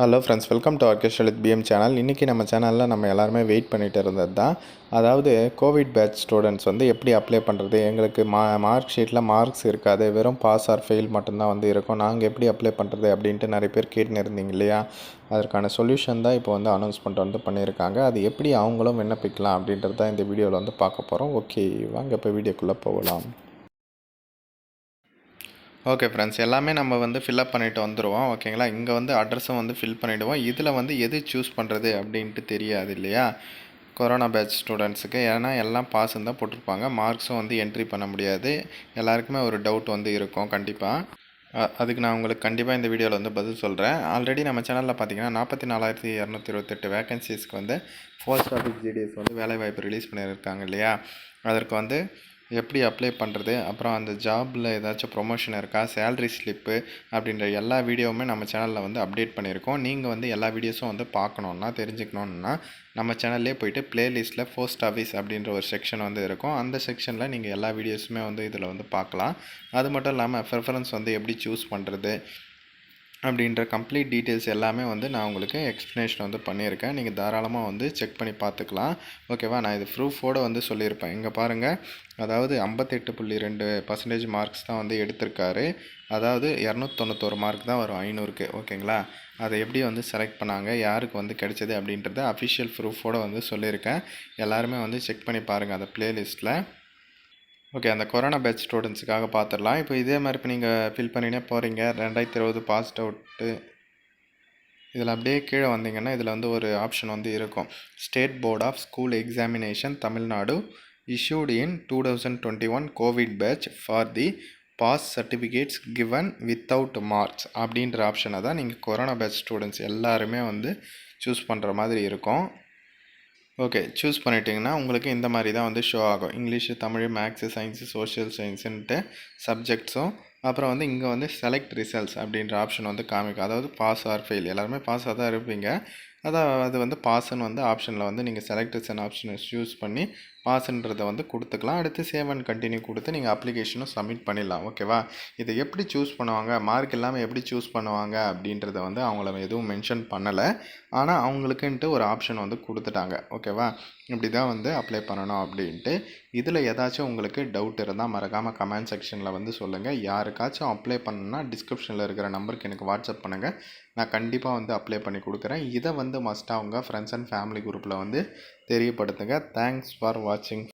Hello friends welcome to orchestral with PM channel இன்றைக்கி நம்ம சேனலில் நம்ம எல்லாருமே வெயிட் பண்ணிட்டு இருந்தது தான். அதாவது கோவிட் பேட்ச் ஸ்டூடெண்ட்ஸ் வந்து எப்படி அப்ளை பண்ணுறது எங்களுக்கு மா மார்க் ஷீட்டில் மார்க்ஸ் இருக்காது. வெறும் பாஸ் ஆர் ஃபெயில் மட்டும்தான் வந்து இருக்கும். நாங்கள் எப்படி அப்ளை பண்ணுறது அப்படின்ட்டு நிறைய பேர் கேட்டுன்னு இருந்தீங்க இல்லையா? அதற்கான சொல்யூஷன் தான் இப்போ வந்து அனௌன்ஸ்மெண்ட் வந்து பண்ணியிருக்காங்க. அது எப்படி அவங்களும் விண்ணப்பிக்கலாம் அப்படின்றது தான் இந்த வீடியோவில் வந்து பார்க்க போகிறோம் ஓகே வாங்க இப்போ வீடியோக்குள்ளே போகலாம். ஓகே ஃப்ரெண்ட்ஸ் எல்லாமே நம்ம வந்து ஃபில்அப் பண்ணிவிட்டு வந்துடுவோம் ஓகேங்களா இங்கே வந்து அட்ரஸும் வந்து ஃபில் பண்ணிவிடுவோம் இதில் வந்து எது சூஸ் பண்ணுறது அப்படின்ட்டு தெரியாது இல்லையா? கொரோனா பேட்ச் ஸ்டூடெண்ட்ஸுக்கு ஏன்னா எல்லாம் பாஸ் தான் போட்டிருப்பாங்க. மார்க்ஸும் வந்து என்ட்ரி பண்ண முடியாது. எல்லாருக்குமே ஒரு டவுட் வந்து இருக்கும். கண்டிப்பாக அதுக்கு நான் உங்களுக்கு கண்டிப்பாக இந்த வீடியோவில் வந்து பதில் சொல்கிறேன் ஆல்ரெடி நம்ம சேனலில் பார்த்தீங்கன்னா நாற்பத்தி நாலாயிரத்தி இரநூத்தி இருபத்தெட்டு வேகன்சிஸ்க்கு வந்து போஸ்ட் ஆஃபீஸ் ஜிடிஎஸ் வந்து வேலைவாய்ப்பு ரிலீஸ் பண்ணியிருக்காங்க இல்லையா? அதற்கு வந்து எப்படி அப்ளை பண்ணுறது அப்புறம் அந்த ஜாபில் ஏதாச்சும் ப்ரொமோஷன் இருக்கா? சேல்ரி ஸ்லிப்பு அப்படின்ற எல்லா வீடியோவுமே நம்ம சேனலில் வந்து அப்டேட் பண்ணியிருக்கோம். நீங்கள் வந்து எல்லா வீடியோஸும் வந்து பார்க்கணுன்னா தெரிஞ்சுக்கணுன்னா நம்ம சேனல்லே போயிட்டு ப்ளேலிஸ்ட்டில் போஸ்ட் ஆஃபீஸ் அப்படின்ற ஒரு செக்ஷன் வந்து இருக்கும். அந்த செக்ஷனில் நீங்கள் எல்லா வீடியோஸுமே வந்து இதில் வந்து பார்க்கலாம். அது மட்டும் இல்லாமல் ப்ரிஃபரன்ஸ் வந்து எப்படி சூஸ் பண்ணுறது அப்படின்ற கம்ப்ளீட் டீட்டெயில்ஸ் எல்லாமே வந்து நான் உங்களுக்கு எக்ஸ்ப்ளனேஷன் வந்து பண்ணியிருக்கேன். நீங்கள் தாராளமாக வந்து செக் பண்ணி பார்த்துக்கலாம். ஓகேவா நான் இது ப்ரூஃபோடு வந்து சொல்லியிருப்பேன். இங்கே பாருங்கள் அதாவது ஐம்பத்தெட்டு புள்ளி ரெண்டு பர்சன்டேஜ் மார்க்ஸ் தான் வந்து எடுத்திருக்காரு. அதாவது இரநூத்தொண்ணூத்தொரு மார்க் தான் வரும் ஐநூறுக்கு. ஓகேங்களா அதை எப்படி வந்து செலக்ட் பண்ணாங்க? யாருக்கு வந்து கிடைச்சது அப்படின்றத அஃபிஷியல் ப்ரூஃபோடு வந்து சொல்லியிருக்கேன். எல்லாருமே வந்து செக் பண்ணி பாருங்கள் அந்த ப்ளேலிஸ்ட்டில் ஓகே அந்த கொரோனா பேட்ச் ஸ்டூடெண்ட்ஸுக்காக பார்த்துடலாம் இப்போ இதே மாதிரி இப்போ நீங்கள் ஃபில் பண்ணினே போகிறீங்க ரெண்டாயிரத்தி இருபது பாஸ்ட் அவுட்டு இதில் அப்படியே கீழே வந்தீங்கன்னா இதில் வந்து ஒரு ஆப்ஷன் வந்து இருக்கும். State board of school examination Tamil Nadu issued in two thousand twenty one covid batch for the pass certificates given without marks அப்படின்ற ஆப்ஷனை தான் நீங்கள் கொரோனா பேட்ச் ஸ்டூடெண்ட்ஸ் எல்லாருமே வந்து சூஸ் பண்ணுற மாதிரி இருக்கும். ஓகே சூஸ் பண்ணிட்டீங்கன்னா உங்களுக்கு இந்த மாதிரி தான் வந்து ஷோ ஆகும். English Tamil maths science social சயின்ஸுன்ட்டு சப்ஜெக்ட்ஸும் அப்புறம் வந்து இங்கே வந்து செலக்ட் ரிசல்ட்ஸ் அப்படின்ற ஆப்ஷன் வந்து காமிக்கும். அதாவது பாஸ் ஆர் ஃபெயில் எல்லாருமே பாஸாக தான் இருப்பீங்க. அதான் அது வந்து பாஸ்ன்னு வந்து ஆப்ஷனில் வந்து நீங்கள் செலக்ட் ரிசன் ஆப்ஷனை யூஸ் பண்ணி பாஸ்ன்றதை வந்து கொடுத்துக்கலாம். அடுத்து சேவ் அண்ட் கண்டினியூ கொடுத்து நீங்கள் அப்ளிகேஷனும் சப்மிட் பண்ணிடலாம். ஓகேவா இதை எப்படி சூஸ் பண்ணுவாங்க? மார்க் இல்லாமல் எப்படி சூஸ் பண்ணுவாங்க? அப்படின்றத வந்து அவங்கள எதுவும் மென்ஷன் பண்ணலை. ஆனால் அவங்களுக்குன்ட்டு ஒரு ஆப்ஷன் வந்து கொடுத்துட்டாங்க. ஓகேவா இப்படி தான் வந்து அப்ளை பண்ணணும் அப்படின்ட்டு. இதில் ஏதாச்சும் உங்களுக்கு டவுட் இருந்தால் மறக்காமல் கமெண்ட் செக்ஷனில் வந்து சொல்லுங்கள் யாருக்காச்சும் அப்ளை பண்ணணும்னா டிஸ்கிரிப்ஷனில் இருக்கிற நம்பருக்கு எனக்கு வாட்ஸ்அப் பண்ணுங்கள் நான் கண்டிப்பாக வந்து அப்ளை பண்ணி கொடுக்குறேன். இதை வந்து வந்து மஸ்ட்டாக உங்கள் ஃப்ரெண்ட்ஸ் அண்ட் ஃபேமிலி குரூப்பில் வந்து தெரியப்படுத்துங்க. தேங்க்ஸ் ஃபார் வாட்சிங்